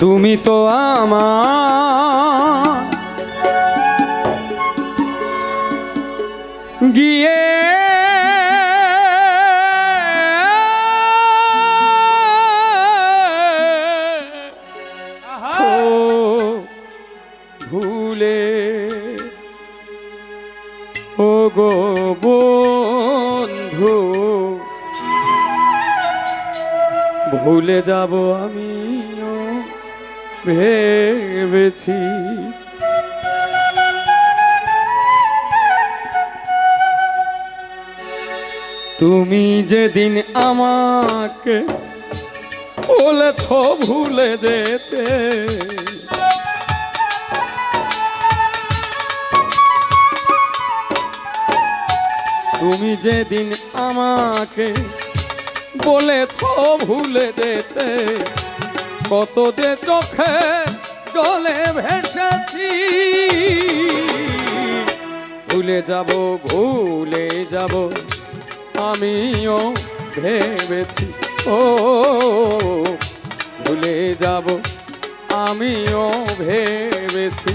তুমি তো আমার গিয়ে ভুলে। ও গো বন্ধু ভুলে যাব আমিও। ভেবেছি। তুমি যেদিন আমাকে বলেছ ভুলে যেতে তুমি যেদিন আমাকে বলেছ ভুলে যেতে কত যে চোখে জলে ভেসেছি। ভুলে যাব ভুলে যাব, আমিও ভেবেছি, ও, ভুলে যাব, আমিও ভেবেছি।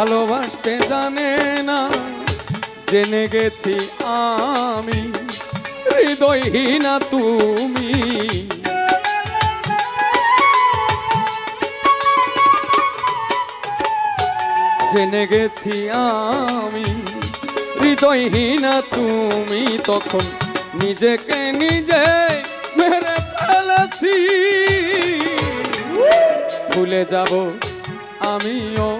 ভালোবাসতে জানে না। জেনে গেছি আমি, হৃদয়হীনা তুমি। জেনে গেছি আমি, হৃদয়হীনা তুমি। তখন নিজেকে নিজে মেরে ফেলেছি। ভুলে যাব আমিও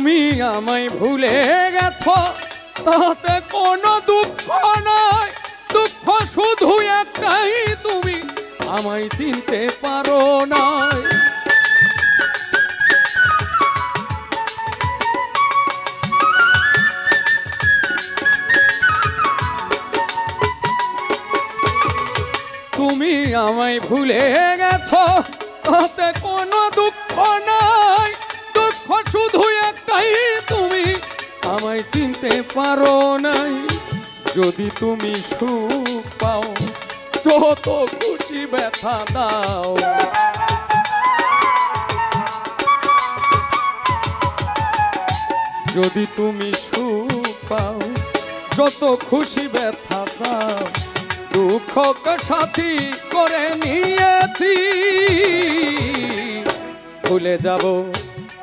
তুমি আমায় ভুলে গেছ, তাতে কোনো দুঃখ নয় দুঃখ শুধু একটাই, তুমি আমায় চিনতে পারো না তুমি আমায় ভুলে গেছ, তাতে কোনো দুঃখ নাই। শুধু একটাই, তুমি আমায় চিনতে পারো নাই। যদি তুমি সুখ পাও, যত খুশি ব্যথা দাও। যদি তুমি সুখ পাও, যত খুশি ব্যথা দাও। দুঃখকে সাথী করে নিয়েছি। ভুলে যাব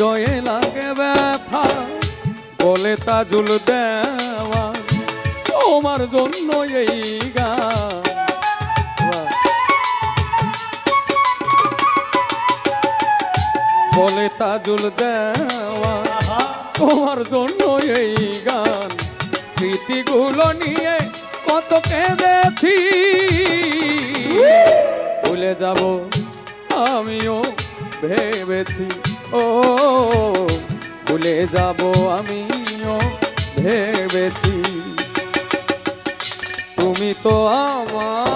হৃদয়ে লাগে ব্যথা বলে তাজুল দেওয়া তোমার জন্য এই গান। বলে তাজুল দেওয়া তোমার জন্য এই গান। স্মৃতিগুলো নিয়ে কত কেঁদেছি। ভুলে যাব আমিও ভেবেছি। ও ভুলে যাব আমিও ভেবেছি। তুমি তো আমার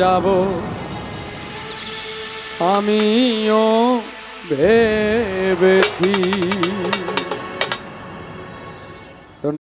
যাব। আমিও ভেবেছি